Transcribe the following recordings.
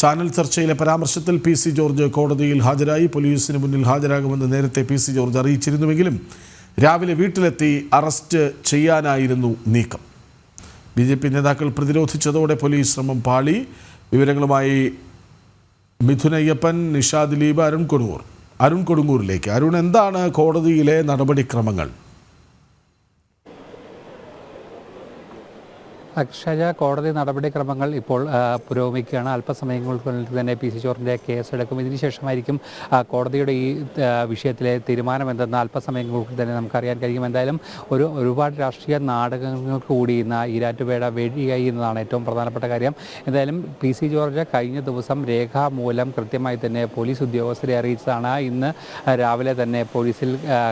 Channel ചർച്ചയിലെ പരാമർശത്തിൽ P C George കോടതിയിൽ ഹാജരായി. പോലീസിന് മുന്നിൽ ഹാജരാകുമെന്ന് നേരത്തെ പി സി ജോർജ് അറിയിച്ചിരുന്നുവെങ്കിലും രാവിലെ വീട്ടിലെത്തി അറസ്റ്റ് ചെയ്യാനായിരുന്നു നീക്കം. ബി ജെ പി നേതാക്കൾ പ്രതിരോധിച്ചതോടെ പോലീസ് ശ്രമം പാളി. വിവരങ്ങളുമായി മിഥുനയ്യപ്പൻ നിഷാ ദിലീപ് അരുൺ കൊടുങ്ങൂർ. അരുൺ കൊടുങ്ങൂരിലേക്ക്. അരുൺ എന്താണ് കോടതിയിലെ നടപടിക്രമങ്ങൾ? അക്ഷയ കോടതി നടപടിക്രമങ്ങൾ ഇപ്പോൾ പുരോഗമിക്കുകയാണ്. അല്പസമയങ്ങൾക്കുള്ളിൽ തന്നെ പി സി ചോറിന്റെ കേസെടുക്കും ഇതിനുശേഷമായിരിക്കും കോടതിയുടെ ഈ വിഷയത്തിലെ തീരുമാനം എന്തെന്ന് അല്പസമയങ്ങൾക്കുള്ളിൽ തന്നെ നമുക്കറിയാൻ കഴിയും. എന്തായാലും ഒരു ഒരുപാട് രാഷ്ട്രീയ നാടകങ്ങൾ കൂടി ഇന്ന് ഈരാറ്റുപേട വഴിയായി എന്നതാണ് ഏറ്റവും പ്രധാനപ്പെട്ട കാര്യം. എന്തായാലും പി സി ജോർജ് കഴിഞ്ഞ ദിവസം രേഖാമൂലം കൃത്യമായി തന്നെ പോലീസ് ഉദ്യോഗസ്ഥരെ അറിയിച്ചതാണ്. ഇന്ന് രാവിലെ തന്നെ പോലീസിൽ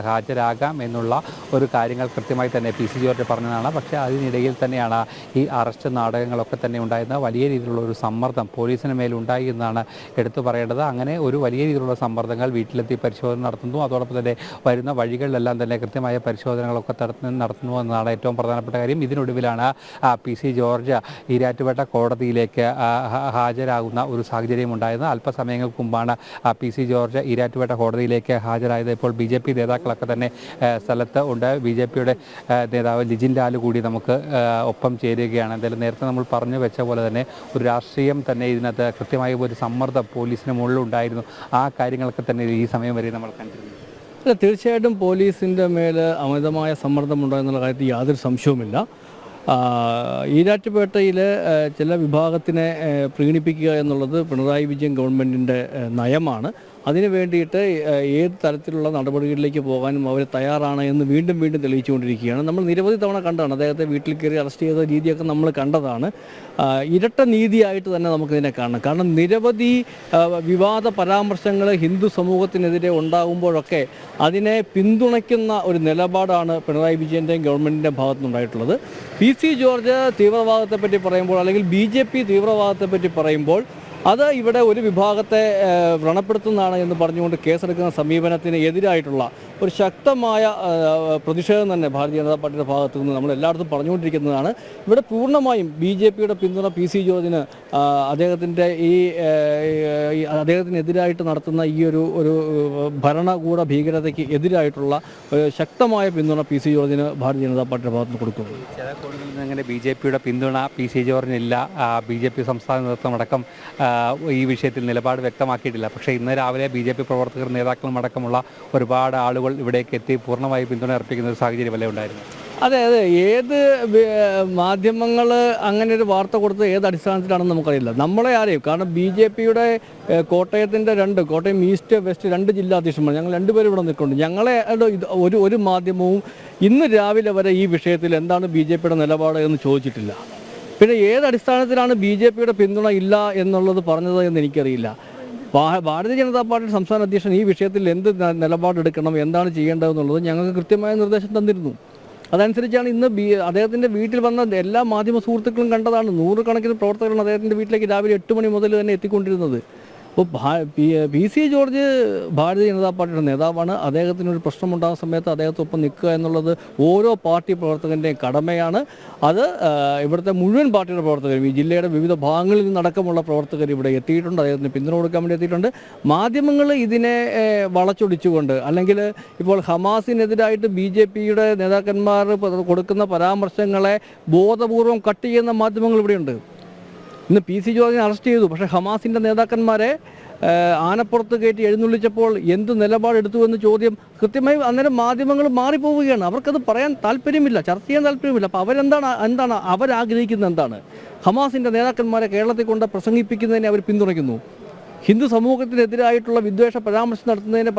ഹാജരാകാം എന്നുള്ള ഒരു കാര്യങ്ങൾ കൃത്യമായി തന്നെ പി സി ജോർജ് പറഞ്ഞതാണ്. പക്ഷേ അതിനിടയിൽ തന്നെയാണ് ഈ അറസ്റ്റ് നാടകങ്ങളൊക്കെ തന്നെ ഉണ്ടായിരുന്ന വലിയ രീതിയിലുള്ള ഒരു സമ്മർദ്ദം പോലീസിന് മേലുണ്ടായി എന്നാണ് എടുത്തു പറയേണ്ടത്. അങ്ങനെ ഒരു വലിയ രീതിയിലുള്ള സമ്മർദ്ദങ്ങൾ വീട്ടിലെത്തി പരിശോധന നടത്തുന്നു. അതോടൊപ്പം തന്നെ വരുന്ന വഴികളിലെല്ലാം തന്നെ കൃത്യമായ പരിശോധനകളൊക്കെ നടത്തുന്നു എന്നതാണ് ഏറ്റവും പ്രധാനപ്പെട്ട കാര്യം. ഇതിനൊടുവിലാണ് പി സി ജോർജ് ഈരാറ്റുപേട്ട കോടതിയിലേക്ക് ഹാജരാകുന്ന ഒരു സാഹചര്യം ഉണ്ടായിരുന്നത് അല്പസമയങ്ങൾക്ക് മുമ്പാണ് പി സി ജോർജ് ഈരാറ്റുപേട്ട കോടതിയിലേക്ക് ഹാജരായത്. ഇപ്പോൾ ബി ജെ പി നേതാക്കളൊക്കെ തന്നെ സ്ഥലത്ത് ഉണ്ട്. ബി ജെ പിയുടെ നേതാവ് ലിജിൻ ലാൽ കൂടി നമുക്ക് ഒപ്പം ഒപ്പം ചേരുകയാണ് എന്തായാലും നേരത്തെ നമ്മൾ പറഞ്ഞു വെച്ച പോലെ തന്നെ ഒരു രാഷ്ട്രീയം തന്നെ ഇതിനകത്ത് കൃത്യമായ ഒരു സമ്മർദ്ദം പോലീസിന് മുകളിൽ ഉണ്ടായിരുന്നു. ആ കാര്യങ്ങളൊക്കെ തന്നെ ഈ സമയം വരെ നമ്മൾ കണ്ടിരുന്നു. അല്ല തീർച്ചയായിട്ടും പോലീസിന്റെ മേൽ അമിതമായ സമ്മർദ്ദമുണ്ടോ എന്നുള്ള കാര്യത്തിൽ യാതൊരു സംശയവുമില്ല. ഈരാറ്റുപേട്ടയിൽ ചില വിഭാഗത്തിനെ പ്രീണിപ്പിക്കുക എന്നുള്ളത് പിണറായി വിജയൻ ഗവൺമെന്റിന്റെ നയമാണ്. അതിന് വേണ്ടിയിട്ട് ഏത് തരത്തിലുള്ള നടപടികളിലേക്ക് പോകാനും അവർ തയ്യാറാണ് എന്ന് വീണ്ടും വീണ്ടും തെളിയിച്ചുകൊണ്ടിരിക്കുകയാണ്. നമ്മൾ നിരവധി തവണ കണ്ടാണ് അദ്ദേഹത്തെ വീട്ടിൽ കയറി അറസ്റ്റ് ചെയ്ത രീതിയൊക്കെ നമ്മൾ കണ്ടതാണ്. ഇരട്ട നീതിയായിട്ട് തന്നെ നമുക്കിതിനെ കാണണം. കാരണം നിരവധി വിവാദ പരാമർശങ്ങൾ ഹിന്ദു സമൂഹത്തിനെതിരെ ഉണ്ടാകുമ്പോഴൊക്കെ അതിനെ പിന്തുണയ്ക്കുന്ന ഒരു നിലപാടാണ് പിണറായി വിജയന്റെയും ഗവൺമെന്റിന്റെ ഭാഗത്തുനിന്നുണ്ടായിട്ടുള്ളത്. പി സി ജോർജ് തീവ്രവാദത്തെപ്പറ്റി പറയുമ്പോൾ അല്ലെങ്കിൽ ബി ജെ പി തീവ്രവാദത്തെപ്പറ്റി പറയുമ്പോൾ അത് ഇവിടെ ഒരു വിഭാഗത്തെ വ്രണപ്പെടുത്തുന്നതാണ് എന്ന് പറഞ്ഞുകൊണ്ട് കേസെടുക്കുന്ന സമീപനത്തിന് എതിരായിട്ടുള്ള ഒരു ശക്തമായ പ്രതിഷേധം തന്നെ ഭാരതീയ ജനതാ പാർട്ടിയുടെ ഭാഗത്തു നിന്ന് നമ്മൾ എല്ലായിടത്തും പറഞ്ഞുകൊണ്ടിരിക്കുന്നതാണ്. ഇവിടെ പൂർണമായും ബി ജെ പിയുടെ പിന്തുണ പി സി ജോർജിന് അദ്ദേഹത്തിന്റെ ഈ അദ്ദേഹത്തിനെതിരായിട്ട് നടത്തുന്ന ഈ ഒരു ഒരു ഭരണകൂട ഭീകരതയ്ക്ക് എതിരായിട്ടുള്ള ശക്തമായ പിന്തുണ പി സി ജോർജിന് ഭാരതീയ ജനതാ പാർട്ടിയുടെ ഭാഗത്ത് നിന്ന് കൊടുക്കും ചില കോടികളിൽ നിന്ന് അങ്ങനെ ബി ജെ പിയുടെ പിന്തുണ പി സി ജോർജിനില്ല ബി ജെ പി സംസ്ഥാന നേതൃത്വം അടക്കം ഈ വിഷയത്തിൽ നിലപാട് വ്യക്തമാക്കിയിട്ടില്ല. പക്ഷേ ഇന്ന് രാവിലെ ബി ജെ പി പ്രവർത്തകർ നേതാക്കളും അടക്കമുള്ള ഒരുപാട് ആളുകൾ ഇവിടേക്ക് എത്തി പൂർണമായി പിന്തുണ അർപ്പിക്കുന്ന ഒരു സാഹചര്യമല്ലേ ഉണ്ടായിരുന്നു? അതെ അതെ. ഏത് മാധ്യമങ്ങൾ അങ്ങനെ ഒരു വാർത്ത കൊടുത്തത് ഏത് അടിസ്ഥാനത്തിലാണെന്ന് നമുക്കറിയില്ല. നമ്മളെ ആരെയും കാരണം ബി ജെ പിയുടെ കോട്ടയത്തിന്റെ രണ്ട് കോട്ടയം ഈസ്റ്റ് വെസ്റ്റ് രണ്ട് ജില്ലാ അധ്യക്ഷന്മാർ ഞങ്ങൾ രണ്ടുപേരും ഇവിടെ നിൽക്കുന്നുണ്ട് ഞങ്ങളെ ഒരു ഒരു മാധ്യമവും ഇന്ന് രാവിലെ വരെ ഈ വിഷയത്തിൽ എന്താണ് ബി ജെ പിയുടെ നിലപാട് എന്ന് ചോദിച്ചിട്ടില്ല. പിന്നെ ഏത് അടിസ്ഥാനത്തിലാണ് ബി ജെ പിയുടെ പിന്തുണ ഇല്ല എന്നുള്ളത് പറഞ്ഞത് എന്ന് എനിക്കറിയില്ല. ഭാരതീയ ജനതാ പാർട്ടി സംസ്ഥാന അധ്യക്ഷൻ ഈ വിഷയത്തിൽ എന്ത് നിലപാടെടുക്കണം എന്താണ് ചെയ്യേണ്ടതെന്നുള്ളത് ഞങ്ങൾക്ക് കൃത്യമായ നിർദ്ദേശം തന്നിരുന്നു. അതനുസരിച്ചാണ് ഇന്ന് ബി അദ്ദേഹത്തിന്റെ വീട്ടിൽ വന്ന എല്ലാ മാധ്യമ സുഹൃത്തുക്കളും കണ്ടതാണ് നൂറുകണക്കിന് പ്രവർത്തകരാണ് അദ്ദേഹത്തിന്റെ വീട്ടിലേക്ക് രാവിലെ എട്ട് മണി മുതൽ തന്നെ എത്തിക്കൊണ്ടിരുന്നത്. അപ്പോൾ P C George Bharatiya Janata പാർട്ടിയുടെ നേതാവാണ്. അദ്ദേഹത്തിന് ഒരു പ്രശ്നമുണ്ടാകുന്ന സമയത്ത് അദ്ദേഹത്തൊപ്പം നിൽക്കുക എന്നുള്ളത് ഓരോ പാർട്ടി പ്രവർത്തകന്റെയും കടമയാണ്. അത് ഇവിടുത്തെ മുഴുവൻ പാർട്ടിയുടെ പ്രവർത്തകരും ഈ ജില്ലയുടെ വിവിധ ഭാഗങ്ങളിൽ നിന്നടക്കമുള്ള പ്രവർത്തകർ ഇവിടെ എത്തിയിട്ടുണ്ട്. അദ്ദേഹത്തിന് പിന്തുണ കൊടുക്കാൻ വേണ്ടി എത്തിയിട്ടുണ്ട്. മാധ്യമങ്ങൾ ഇതിനെ വളച്ചൊടിച്ചുകൊണ്ട് അല്ലെങ്കിൽ ഇപ്പോൾ ഹമാസിനെതിരായിട്ട് ബി ജെ പിയുടെ നേതാക്കന്മാർ കൊടുക്കുന്ന പരാമർശങ്ങളെ ബോധപൂർവം കട്ട് ചെയ്യുന്ന മാധ്യമങ്ങൾ ഇവിടെയുണ്ട്. ഇന്ന് പി സി ജോർജിനെ അറസ്റ്റ് ചെയ്തു. പക്ഷേ ഹമാസിന്റെ നേതാക്കന്മാരെ ആനപ്പുറത്ത് കയറ്റി എഴുന്നള്ളിച്ചപ്പോൾ എന്ത് നിലപാടെടുത്തു എന്ന് ചോദ്യം കൃത്യമായി അന്നേരം മാധ്യമങ്ങൾ മാറിപ്പോവുകയാണ്. അവർക്കത് പറയാൻ താല്പര്യമില്ല ചർച്ച ചെയ്യാൻ താല്പര്യമില്ല. അപ്പോൾ അവരെന്താണ് എന്താണ് അവരാഗ്രഹിക്കുന്നത് എന്താണ്? ഹമാസിന്റെ നേതാക്കന്മാരെ കേരളത്തിൽ കൊണ്ട് പ്രസംഗിപ്പിക്കുന്നതിനെ അവർ പിന്തുണയ്ക്കുന്നു. ഹിന്ദു സമൂഹത്തിനെതിരായിട്ടുള്ള വിദ്വേഷ പരാമർശം നടത്തുന്നതിനെ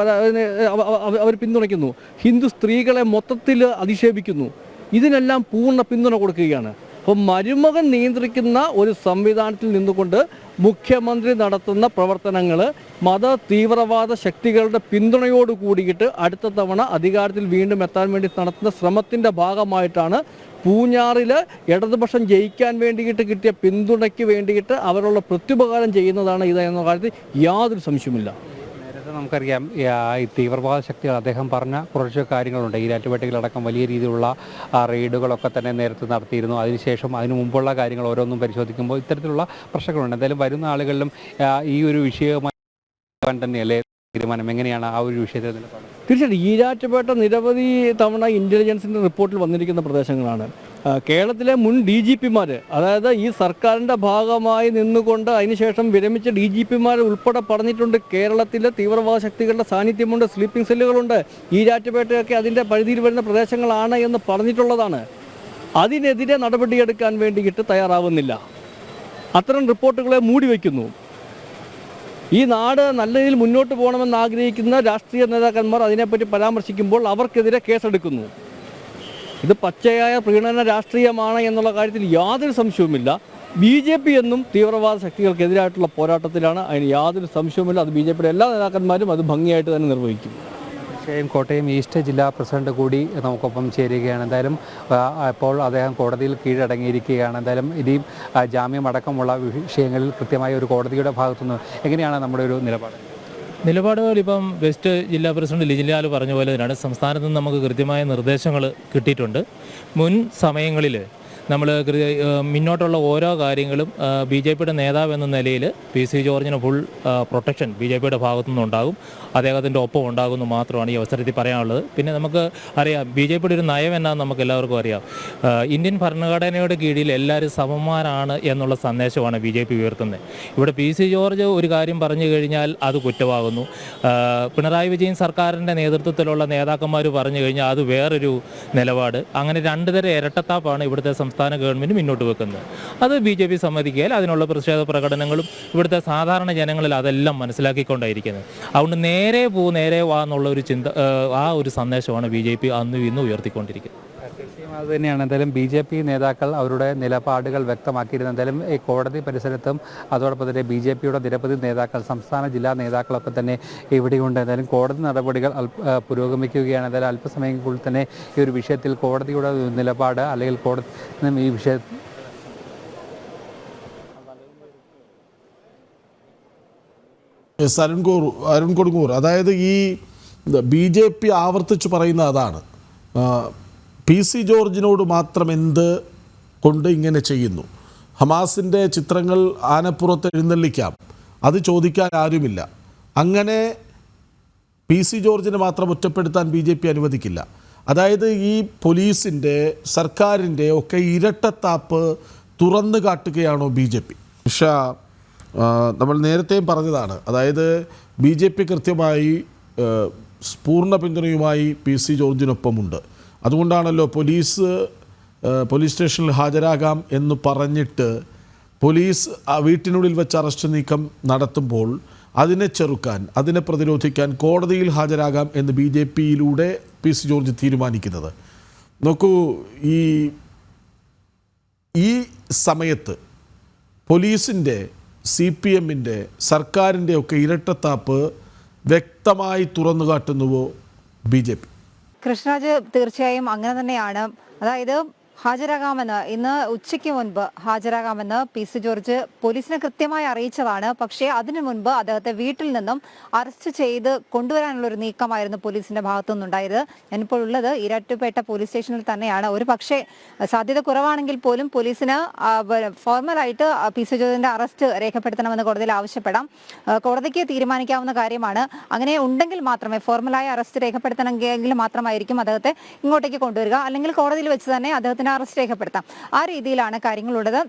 അവർ പിന്തുണയ്ക്കുന്നു. ഹിന്ദു സ്ത്രീകളെ മൊത്തത്തിൽ അധിക്ഷേപിക്കുന്നു. ഇതിനെല്ലാം പൂർണ പിന്തുണ കൊടുക്കുകയാണ്. അപ്പോൾ മരുമകൻ നിയന്ത്രിക്കുന്ന ഒരു സംവിധാനത്തിൽ നിന്നുകൊണ്ട് മുഖ്യമന്ത്രി നടത്തുന്ന പ്രവർത്തനങ്ങൾ മത തീവ്രവാദ ശക്തികളുടെ പിന്തുണയോട് കൂടിയിട്ട് അടുത്ത തവണ അധികാരത്തിൽ വീണ്ടും എത്താൻ വേണ്ടി നടത്തുന്ന ശ്രമത്തിന്റെ ഭാഗമായിട്ടാണ് പൂഞ്ഞാറിൽ ഇടതുപക്ഷം ജയിക്കാൻ വേണ്ടിയിട്ട് കിട്ടിയ പിന്തുണയ്ക്ക് വേണ്ടിയിട്ട് അവരുള്ള പ്രത്യുപകാരം ചെയ്യുന്നതാണ് ഇത് എന്ന കാര്യത്തിൽ യാതൊരു സംശയമില്ല നമുക്കറിയാം ഈ, തീവ്രവാദ ശക്തികൾ അദ്ദേഹം പറഞ്ഞ കുറച്ച് കാര്യങ്ങളുണ്ട്. ഈരാറ്റുപേട്ടയിലടക്കം വലിയ രീതിയിലുള്ള റെയ്ഡുകളൊക്കെ തന്നെ നേരത്തെ നടത്തിയിരുന്നു. അതിനുശേഷം അതിനു മുമ്പുള്ള കാര്യങ്ങൾ ഓരോന്നും പരിശോധിക്കുമ്പോൾ ഇത്തരത്തിലുള്ള പ്രശ്നങ്ങളുണ്ട്. എന്തായാലും വരുന്ന ആളുകളിലും ഈ ഒരു വിഷയവുമായി തന്നെയല്ലേ തീരുമാനം? എങ്ങനെയാണ് ആ ഒരു വിഷയത്തിൽ നിലപാട്? തീർച്ചയായിട്ടും. ഈരാറ്റുപേട്ട നിരവധി തവണ ഇന്റലിജൻസിന്റെ റിപ്പോർട്ടിൽ വന്നിരിക്കുന്ന പ്രദേശങ്ങളാണ്. കേരളത്തിലെ മുൻ ഡി ജി പിമാർ അതായത് ഈ സർക്കാരിന്റെ ഭാഗമായി നിന്നുകൊണ്ട് അതിനുശേഷം വിരമിച്ച ഡി ജി പിമാർ ഉൾപ്പെടെ പറഞ്ഞിട്ടുണ്ട്. കേരളത്തിലെ തീവ്രവാദ ശക്തികളുടെ സാന്നിധ്യമുണ്ട് സ്ലീപ്പിംഗ് സെല്ലുകളുണ്ട് ഈരാറ്റുപേട്ടയൊക്കെ അതിന്റെ പരിധിയിൽ വരുന്ന പ്രദേശങ്ങളാണ് എന്ന് പറഞ്ഞിട്ടുള്ളതാണ്. അതിനെതിരെ നടപടിയെടുക്കാൻ വേണ്ടിയിട്ട് തയ്യാറാവുന്നില്ല. അത്തരം റിപ്പോർട്ടുകളെ മൂടി വയ്ക്കുന്നു. ഈ നാട് നല്ല രീതിയിൽ മുന്നോട്ട് പോകണമെന്ന് ആഗ്രഹിക്കുന്ന രാഷ്ട്രീയ നേതാക്കന്മാർ അതിനെപ്പറ്റി പരാമർശിക്കുമ്പോൾ അവർക്കെതിരെ കേസെടുക്കുന്നു. ഇത് പച്ചയായ പ്രീണന രാഷ്ട്രീയമാണ് എന്നുള്ള കാര്യത്തിൽ യാതൊരു സംശയവുമില്ല. ബി ജെ പി എന്നും തീവ്രവാദ ശക്തികൾക്കെതിരായിട്ടുള്ള പോരാട്ടത്തിലാണ്. അതിന് യാതൊരു സംശയവുമില്ല. അത് ബി ജെ പിയുടെ എല്ലാ നേതാക്കന്മാരും അത് ഭംഗിയായിട്ട് തന്നെ നിർവഹിക്കും. തീർച്ചയായും കോട്ടയം ഈസ്റ്റ് ജില്ലാ പ്രസിഡന്റ് കൂടി നമുക്കൊപ്പം ചേരുകയാണ്. എന്തായാലും അപ്പോൾ അദ്ദേഹം കോടതിയിൽ കീഴടങ്ങിയിരിക്കുകയാണ്. എന്തായാലും ഇനിയും ജാമ്യം അടക്കമുള്ള വിഷയങ്ങളിൽ കൃത്യമായ ഒരു കോടതിയുടെ ഭാഗത്തുനിന്ന് എങ്ങനെയാണ് നമ്മുടെ ഒരു നിലപാട്? നിലപാടുകൾ ഇപ്പം വെസ്റ്റ് ജില്ലാ പ്രസിഡന്റ് ലിജിലാൽ പറഞ്ഞ പോലെ തന്നെയാണ് സംസ്ഥാനത്ത് നിന്ന് നമുക്ക് കൃത്യമായ നിർദ്ദേശങ്ങൾ കിട്ടിയിട്ടുണ്ട്. മുൻ സമയങ്ങളിൽ നമ്മൾ മുന്നോട്ടുള്ള ഓരോ കാര്യങ്ങളും ബി ജെ പിയുടെ നേതാവ് എന്ന നിലയിൽ പി സി ജോർജിന് ഫുൾ പ്രൊട്ടക്ഷൻ ബി ജെ പിയുടെ ഭാഗത്തു നിന്നുണ്ടാകും അദ്ദേഹത്തിന്റെ ഒപ്പം ഉണ്ടാകുമെന്ന് മാത്രമാണ് ഈ അവസരത്തിൽ പറയാനുള്ളത്. പിന്നെ നമുക്ക് അറിയാം ബി ജെ പിയുടെ ഒരു നയം എന്നാന്ന് നമുക്ക് എല്ലാവർക്കും അറിയാം. ഇന്ത്യൻ ഭരണഘടനയുടെ കീഴിൽ എല്ലാവരും സമന്മാരാണ് എന്നുള്ള സന്ദേശമാണ് ബി ജെ പി ഉയർത്തുന്നത്. ഇവിടെ പി സി ജോർജ് ഒരു കാര്യം പറഞ്ഞു കഴിഞ്ഞാൽ അത് കുറ്റമാകുന്നു. പിണറായി വിജയൻ സർക്കാരിന്റെ നേതൃത്വത്തിലുള്ള നേതാക്കന്മാർ പറഞ്ഞു കഴിഞ്ഞാൽ അത് വേറൊരു നിലപാട്. അങ്ങനെ രണ്ട് തരം ഇരട്ടത്താപ്പാണ് ഇവിടുത്തെ സംസ്ഥാന ഗവൺമെന്റ് മുന്നോട്ട് വെക്കുന്നത്. അത് ബി ജെ പി സമ്മതിക്കുകയാൽ അതിനുള്ള പ്രതിഷേധ പ്രകടനങ്ങളും ഇവിടുത്തെ സാധാരണ ജനങ്ങളിൽ അതെല്ലാം മനസ്സിലാക്കിക്കൊണ്ടായിരിക്കുന്നത്. അതുകൊണ്ട് നേരെ പോ നേരെ വാ എന്നുള്ള ഒരു ചിന്ത ആ, ഒരു സന്ദേശമാണ് ബി ജെ പി അന്നും ഇന്നും ഉയർത്തിക്കൊണ്ടിരിക്കുന്നത്. അത് തന്നെയാണ്. എന്തായാലും ബി ജെ പി നേതാക്കൾ അവരുടെ നിലപാടുകൾ വ്യക്തമാക്കിയിരുന്നു എന്തായാലും ഈ കോടതി പരിസരത്തും അതോടൊപ്പം തന്നെ ബി ജെ പിയുടെ നിരവധി നേതാക്കൾ സംസ്ഥാന ജില്ലാ നേതാക്കളൊക്കെ തന്നെ ഇവിടെയുണ്ട്. എന്തായാലും കോടതി നടപടികൾ പുരോഗമിക്കുകയാണ്. എന്തായാലും അല്പസമയങ്ങൾക്കുള്ളിൽ തന്നെ ഈ ഒരു വിഷയത്തിൽ കോടതിയുടെ നിലപാട് അല്ലെങ്കിൽ കോടതി ഈ വിഷയ എസ് അരുൺകൂർ അരുൺ കൊടുങ്ങൂർ അതായത് ഈ ബി ജെ പി ആവർത്തിച്ച് പറയുന്ന അതാണ്. പി സി ജോർജിനോട് മാത്രം എന്ത് കൊണ്ട് ഇങ്ങനെ ചെയ്യുന്നു? ഹമാസിന്റെ ചിത്രങ്ങൾ ആനപ്പുറത്ത് എഴുന്നള്ളിക്കാം. അത് ചോദിക്കാൻ ആരുമില്ല. അങ്ങനെ പി സി ജോർജിനെ മാത്രം ഒറ്റപ്പെടുത്താൻ ബി ജെ പി അനുവദിക്കില്ല. അതായത് ഈ പോലീസിന്റെ സർക്കാരിന്റെ ഒക്കെ ഇരട്ടത്താപ്പ് തുറന്നു കാട്ടുകയാണോ ബി ജെ പി? ഷാ നമ്മൾ നേരത്തെയും പറഞ്ഞതാണ്. അതായത് ബി ജെ പി കൃത്യമായി പൂർണ പിന്തുണയുമായി പി സി ജോർജിനൊപ്പമുണ്ട്. അതുകൊണ്ടാണല്ലോ പോലീസ് പോലീസ് സ്റ്റേഷനിൽ ഹാജരാകാം എന്ന് പറഞ്ഞിട്ട് പോലീസ് ആ വീട്ടിനുള്ളിൽ വെച്ച് അറസ്റ്റ് നീക്കം നടത്തുമ്പോൾ അതിനെ ചെറുക്കാൻ അതിനെ പ്രതിരോധിക്കാൻ കോടതിയിൽ ഹാജരാകാം എന്ന് ബി ജെ പിയിലൂടെ പി സി ജോർജ് തീരുമാനിക്കുന്നത്. നോക്കൂ ഈ ഈ സമയത്ത് പോലീസിന്റെ സി പി എമ്മിന്റെ സർക്കാരിന്റെ ഒക്കെ ഇരട്ടത്താപ്പ് വ്യക്തമായി തുറന്നു കാട്ടുന്നുവോ ബി ജെ പി? കൃഷ്ണരാജ് തീർച്ചയായും അങ്ങനെ തന്നെയാണ്. അതായത് ഹാജരാകാമെന്ന് ഇന്ന് ഉച്ചയ്ക്ക് മുൻപ് ഹാജരാകാമെന്ന് പി സി ജോർജ് പോലീസിനെ കൃത്യമായി അറിയിച്ചതാണ്. പക്ഷേ അതിനു മുൻപ് അദ്ദേഹത്തെ വീട്ടിൽ നിന്നും അറസ്റ്റ് ചെയ്ത് കൊണ്ടുവരാനുള്ള ഒരു നീക്കമായിരുന്നു പോലീസിന്റെ ഭാഗത്തു നിന്നുണ്ടായത്. ഞാനിപ്പോൾ ഉള്ളത് ഇരട്ടുപേട്ട പോലീസ് സ്റ്റേഷനിൽ തന്നെയാണ്. ഒരു പക്ഷേ സാധ്യത കുറവാണെങ്കിൽ പോലും പോലീസിന് ഫോർമലായിട്ട് പി സി ജോർജിന്റെ അറസ്റ്റ് രേഖപ്പെടുത്തണമെന്ന് കോടതിയിൽ ആവശ്യപ്പെടാം. കോടതിക്ക് തീരുമാനിക്കാവുന്ന കാര്യമാണ്. അങ്ങനെ ഉണ്ടെങ്കിൽ മാത്രമേ ഫോർമലായ അറസ്റ്റ് രേഖപ്പെടുത്തണമെങ്കിൽ മാത്രമായിരിക്കും അദ്ദേഹത്തെ ഇങ്ങോട്ടേക്ക് കൊണ്ടുവരിക. അല്ലെങ്കിൽ കോടതിയിൽ വെച്ച് തന്നെ അദ്ദേഹത്തിന് അറസ്റ്റ് രേഖപ്പെടുത്താം ആ രീതിയിലാണ് കാര്യങ്ങളുള്ളത്.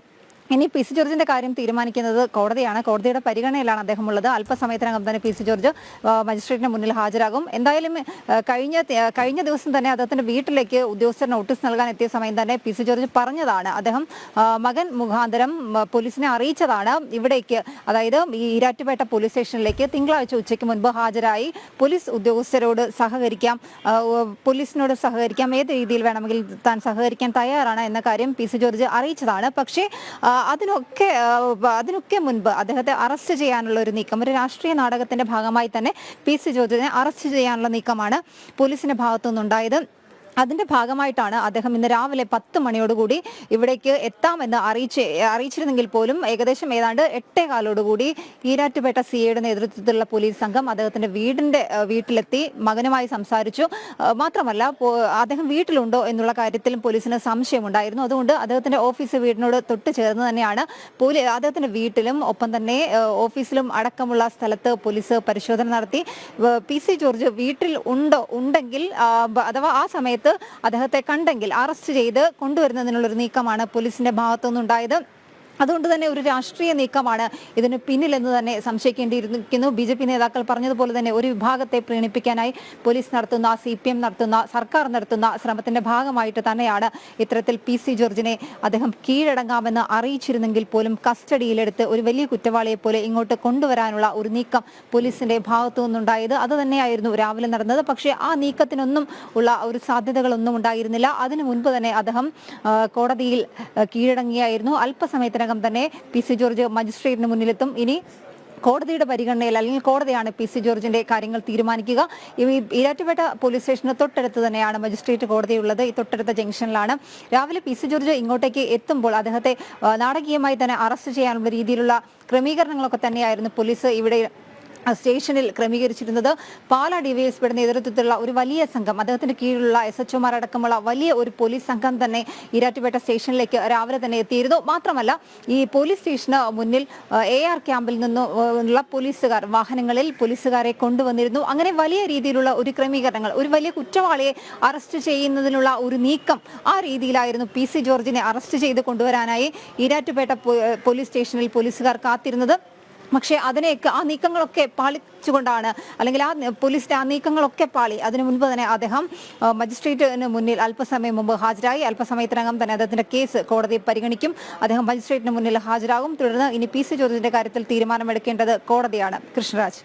ഇനി പി സി ജോർജിന്റെ കാര്യം തീരുമാനിക്കുന്നത് കോടതിയാണ്. കോടതിയുടെ പരിഗണനയിലാണ് അദ്ദേഹം ഉള്ളത് അല്പസമയത്തിനകം തന്നെ പി സി ജോർജ് മജിസ്ട്രേറ്റിന് മുന്നിൽ ഹാജരാകും. എന്തായാലും കഴിഞ്ഞ കഴിഞ്ഞ ദിവസം തന്നെ അദ്ദേഹത്തിന്റെ വീട്ടിലേക്ക് ഉദ്യോഗസ്ഥർ നോട്ടീസ് നൽകാൻ എത്തിയ സമയം തന്നെ പി സി ജോർജ് പറഞ്ഞതാണ്. അദ്ദേഹം മകൻ മുഖാന്തരം പോലീസിനെ അറിയിച്ചതാണ്. ഇവിടേക്ക് അതായത് ഈ ഈരാറ്റുപേട്ട പോലീസ് സ്റ്റേഷനിലേക്ക് തിങ്കളാഴ്ച ഉച്ചയ്ക്ക് മുൻപ് ഹാജരായി. പോലീസ് ഉദ്യോഗസ്ഥരോട് സഹകരിക്കാം പോലീസിനോട് സഹകരിക്കാം. ഏത് രീതിയിൽ വേണമെങ്കിൽ താൻ സഹകരിക്കാൻ തയ്യാറാണ് എന്ന കാര്യം പി സി ജോർജ് അറിയിച്ചതാണ്. പക്ഷേ അതിനൊക്കെ അതിനൊക്കെ മുൻപ് അദ്ദേഹത്തെ അറസ്റ്റ് ചെയ്യാനുള്ള ഒരു നീക്കം ഒരു രാഷ്ട്രീയ നാടകത്തിന്റെ ഭാഗമായി തന്നെ പി സി ജോർജിനെ അറസ്റ്റ് ചെയ്യാനുള്ള നീക്കമാണ് പോലീസിന്റെ ഭാഗത്തുനിന്നുണ്ടായത്. അതിന്റെ ഭാഗമായിട്ടാണ് അദ്ദേഹം ഇന്ന് രാവിലെ പത്ത് മണിയോടുകൂടി ഇവിടേക്ക് എത്താമെന്ന് അറിയിച്ച് അറിയിച്ചിരുന്നെങ്കിൽ പോലും ഏകദേശം ഏതാണ്ട് എട്ടേ കാലോടുകൂടി ഈരാറ്റുപേട്ട സി എയുടെ നേതൃത്വത്തിലുള്ള പോലീസ് സംഘം അദ്ദേഹത്തിന്റെ വീടിന്റെ വീട്ടിലെത്തി മകനുമായി സംസാരിച്ചു. മാത്രമല്ല അദ്ദേഹം വീട്ടിലുണ്ടോ എന്നുള്ള കാര്യത്തിലും പോലീസിന് സംശയമുണ്ടായിരുന്നു. അതുകൊണ്ട് അദ്ദേഹത്തിന്റെ ഓഫീസ് വീടിനോട് തൊട്ട് ചേർന്ന് തന്നെയാണ് പോലീ അദ്ദേഹത്തിന്റെ വീട്ടിലും ഒപ്പം തന്നെ ഓഫീസിലും അടക്കമുള്ള സ്ഥലത്ത് പോലീസ് പരിശോധന നടത്തി. പി സി ജോർജ് വീട്ടിൽ ഉണ്ടോ ഉണ്ടെങ്കിൽ അഥവാ ആ സമയത്ത് അദ്ദേഹത്തെ കണ്ടെങ്കിൽ അറസ്റ്റ് ചെയ്ത് കൊണ്ടുവരുന്നതിനുള്ളൊരു നീക്കമാണ് പോലീസിന്റെ ഭാഗത്തുനിന്നുണ്ടായത്. അതുകൊണ്ട് തന്നെ ഒരു രാഷ്ട്രീയ നീക്കമാണ് ഇതിന് പിന്നിലെന്ന് തന്നെ സംശയിക്കേണ്ടിയിരിക്കുന്നു. ബി ജെ പി നേതാക്കൾ പറഞ്ഞതുപോലെ തന്നെ ഒരു വിഭാഗത്തെ പ്രീണിപ്പിക്കാനായി പോലീസ് നടത്തുന്ന സി പി എം നടത്തുന്ന സർക്കാർ നടത്തുന്ന ശ്രമത്തിന്റെ ഭാഗമായിട്ട് തന്നെയാണ് ഇത്തരത്തിൽ പി സി ജോർജിനെ അദ്ദേഹം കീഴടങ്ങാമെന്ന് അറിയിച്ചിരുന്നെങ്കിൽ പോലും കസ്റ്റഡിയിലെടുത്ത് ഒരു വലിയ കുറ്റവാളിയെ പോലെ ഇങ്ങോട്ട് കൊണ്ടുവരാനുള്ള ഒരു നീക്കം പോലീസിന്റെ ഭാഗത്തു നിന്നുണ്ടായത് അത് തന്നെയായിരുന്നു രാവിലെ നടന്നത്. പക്ഷേ ആ നീക്കത്തിനൊന്നും ഉള്ള ഒരു സാധ്യതകളൊന്നും ഉണ്ടായിരുന്നില്ല. അതിനു മുൻപ് തന്നെ അദ്ദേഹം കോടതിയിൽ കീഴടങ്ങിയായിരുന്നു. അല്പസമയത്തിനകം തന്നെ പി സി ജോർജ് മജിസ്ട്രേറ്റിന് മുന്നിലെത്തും. ഇനി കോടതിയുടെ പരിഗണനയിൽ അല്ലെങ്കിൽ കോടതിയാണ് പി സി ജോർജിന്റെ കാര്യങ്ങൾ തീരുമാനിക്കുക. ഈരാറ്റുപേട്ട പോലീസ് സ്റ്റേഷന് തൊട്ടടുത്ത് തന്നെയാണ് മജിസ്ട്രേറ്റ് കോടതിയുള്ളത്. ഈ തൊട്ടടുത്ത ജംഗ്ഷനിലാണ്. രാവിലെ പി സി ജോർജ് ഇങ്ങോട്ടേക്ക് എത്തുമ്പോൾ അദ്ദേഹത്തെ നാടകീയമായി തന്നെ അറസ്റ്റ് ചെയ്യാനുള്ള രീതിയിലുള്ള ക്രമീകരണങ്ങളൊക്കെ തന്നെയായിരുന്നു പോലീസ് ഇവിടെ സ്റ്റേഷനിൽ ക്രമീകരിച്ചിരുന്നത് പാലാ ഡിവൈഎസ്പിയുടെ നേതൃത്വത്തിലുള്ള ഒരു വലിയ സംഘം അദ്ദേഹത്തിന്റെ കീഴിലുള്ള എസ് എച്ച് ഒമാർ അടക്കമുള്ള വലിയ ഒരു പോലീസ് സംഘം തന്നെ ഇരാറ്റുപേട്ട സ്റ്റേഷനിലേക്ക് രാവിലെ തന്നെ എത്തിയിരുന്നു. മാത്രമല്ല ഈ പോലീസ് സ്റ്റേഷന് മുന്നിൽ എ ആർ ക്യാമ്പിൽ നിന്നുള്ള പോലീസുകാർ വാഹനങ്ങളിൽ പോലീസുകാരെ കൊണ്ടുവന്നിരുന്നു. അങ്ങനെ വലിയ രീതിയിലുള്ള ഒരു ക്രമീകരണങ്ങൾ ഒരു വലിയ കുറ്റവാളിയെ അറസ്റ്റ് ചെയ്യുന്നതിനുള്ള ഒരു നീക്കം ആ രീതിയിലായിരുന്നു പി സി ജോർജിനെ അറസ്റ്റ് ചെയ്ത് കൊണ്ടുവരാനായി ഇരാറ്റുപേട്ട പോലീസ് സ്റ്റേഷനിൽ പോലീസുകാർ കാത്തിരുന്നത്. പക്ഷേ അതിനെയൊക്കെ ആ നീക്കങ്ങളൊക്കെ പാളിച്ചുകൊണ്ടാണ്. അല്ലെങ്കിൽ ആ പോലീസിന്റെ ആ നീക്കങ്ങളൊക്കെ പാളി. അതിനു മുൻപ് തന്നെ അദ്ദേഹം മജിസ്ട്രേറ്റിന് മുന്നിൽ അല്പസമയം മുമ്പ് ഹാജരായി. അല്പസമയത്തിനകം തന്നെ അദ്ദേഹത്തിന്റെ കേസ് കോടതി പരിഗണിക്കും. അദ്ദേഹം മജിസ്ട്രേറ്റിന് മുന്നിൽ ഹാജരാകും. തുടർന്ന് ഇനി പി സി ജോർജിന്റെ കാര്യത്തിൽ തീരുമാനമെടുക്കേണ്ടത് കോടതിയാണ്. കൃഷ്ണരാജ്.